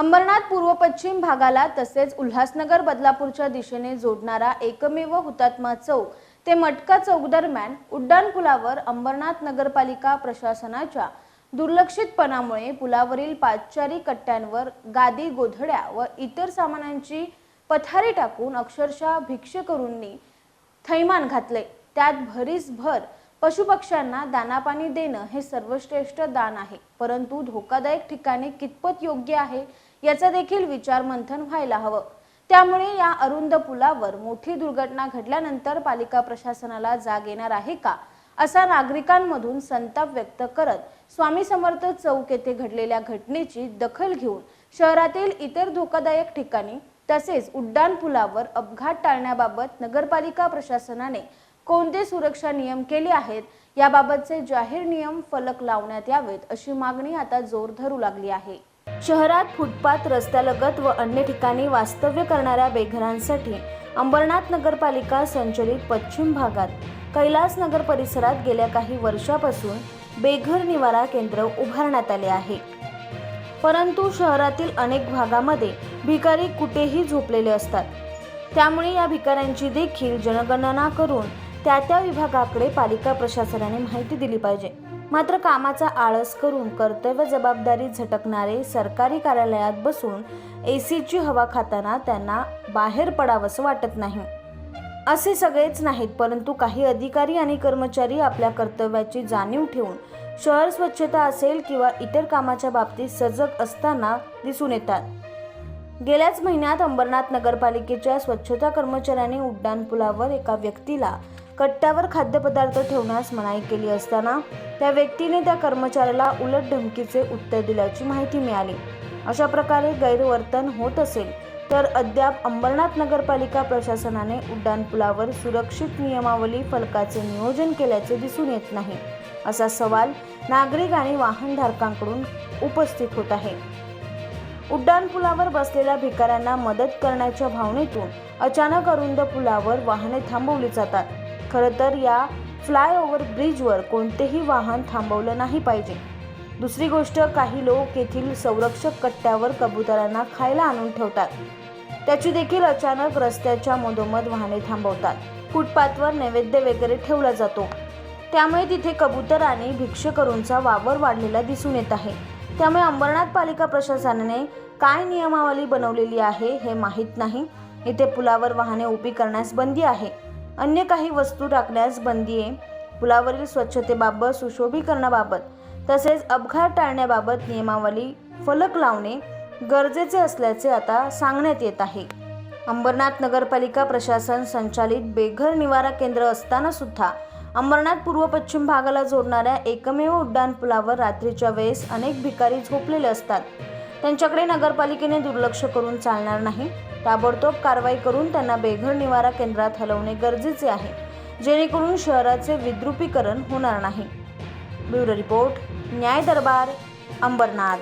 अंबरनाथ पूर्व पश्चिम भागाला तसेच उल्हासनगर बदलापूरच्या दिशेने जोडणारा एकमेव हुतात्मा चौक ते मटका चौक दरम्यान उड्डाणपुलावर अंबरनाथ नगरपालिका प्रशासनाच्या दुर्लक्षितपणामुळे पुलावरील पाचचारी कट्ट्यांवर गादी गोधड्या व इतर सामानांची पथारी टाकून अक्षरशः भिक्षकरूंनी थैमान घातले. त्यात भरीसभर पशुपक्ष्यांना दानापाणी देणं हे सर्वश्रेष्ठ दान आहे परंतु धोकादायक ठिकाणी कितपत योग्य आहे याचा देखील विचार मंथन व्हायला हवं. त्यामुळे या अरुंद पुलावर मोठी दुर्घटना घडल्यानंतर पालिका प्रशासनाला जाग येणार आहे का असा नागरिकांमधून संताप व्यक्त करत स्वामी समर्थ चौक येथे घडलेल्या घटनेची दखल घेऊन शहरातील इतर धोकादायक ठिकाणी तसेच उड्डाण पुलावर अपघात टाळण्याबाबत नगरपालिका प्रशासनाने कोणते सुरक्षा नियम केले आहेत याबाबतचे जाहीर नियम फलक लावण्यात यावेत अशी मागणी आता जोर धरू लागली आहे. शहरात फुटपाथ रस्त्यालगत व अन्य ठिकाणी वास्तव्य करणाऱ्या बेघरांसाठी अंबरनाथ नगरपालिका संचलित पश्चिम भागात कैलास नगर परिसरात गेल्या काही वर्षापासून बेघर निवारा केंद्र उभारण्यात आले आहे. परंतु शहरातील अनेक भागामध्ये भिकारी कुठेही झोपलेले असतात. त्यामुळे या भिकाऱ्यांची देखील जनगणना करून त्या त्या विभागाकडे पालिका प्रशासनाने माहिती दिली पाहिजे. मात्र कामाचा आळस करून कर्तव्य जबाबदारी झटकणारे सरकारी कार्यालयात बसून एसीची हवा खाताना त्यांना बाहेर पडावंसं वाटत नाही. असे सगळेच नाहीत परंतु काही अधिकारी आणि कर्मचारी आपल्या कर्तव्याची जाणीव ठेवून शहर स्वच्छता असेल किंवा इतर कामाच्या बाबतीत सजग असताना दिसून येतात. गेल्याच महिन्यात अंबरनाथ नगरपालिकेच्या स्वच्छता कर्मचाऱ्यांनी उड्डाणपुलावर एका व्यक्तीला कट्ट्यावर खाद्यपदार्थ ठेवण्यास मनाई केली असताना त्या व्यक्तीने त्या कर्मचाऱ्याला उलट धमकीचे उत्तर दिल्याची माहिती मिळाली. अशा प्रकारे गैरवर्तन होत असेल तर अद्याप अंबरनाथ नगरपालिका प्रशासनाने उड्डाणपुलावर सुरक्षित नियमावली फलकाचे नियोजन केल्याचे दिसून येत नाही असा सवाल नागरिक आणि वाहनधारकांकडून उपस्थित होत आहे. उड्डाणपुलावर बसलेल्या भिकाऱ्यांना मदत करण्याच्या भावनेतून अचानक अरुंद पुलावर वाहने थांबवली जातात. खरं तर या फ्लायओव्हर ब्रिजवर कोणतेही वाहन थांबवलं नाही पाहिजे. दुसरी गोष्ट काही लोक येथील संरक्षक कट्ट्यावर कबुतरांना खायला आणून ठेवतात. त्याची देखील अचानक रस्त्याच्या मधोमध वाहने थांबवतात. फुटपाथवर नैवेद्य वगैरे ठेवला जातो. त्यामुळे तिथे कबूतर आणि भिक्षकरूंचा वावर वाढलेला दिसून येत आहे. त्यामुळे अंबरनाथ पालिका प्रशासनाने काय नियमावली बनवलेली आहे हे माहीत नाही. इथे पुलावर वाहने उभी करण्यास बंदी आहे. अन्य काही वस्तू टाकण्यास बंदी आहे. पुलावरील स्वच्छतेबाबत सुशोभीकरणाबाबत तसेच अपघात टाळण्याबाबत नियमावली फलक लावणे गरजेचे असल्याचे आता सांगण्यात येत आहे. अंबरनाथ नगरपालिका प्रशासन संचालित बेघर निवारा केंद्र असताना सुद्धा अंबरनाथ पूर्व पश्चिम भागाला जोडणाऱ्या एकमेव उड्डाण पुलावर रात्रीच्या वेळेस अनेक भिकारी झोपलेले असतात. त्यांच्याकडे नगरपालिकेने दुर्लक्ष करून चालणार नाही. ताबडतोब कारवाई करून त्यांना बेघर निवारा केंद्रात हलवणे गरजेचे आहे. जेणेकरून शहराचे विद्रुपीकरण होणार नाही. ब्युरो रिपोर्ट न्याय दरबार अंबरनाथ.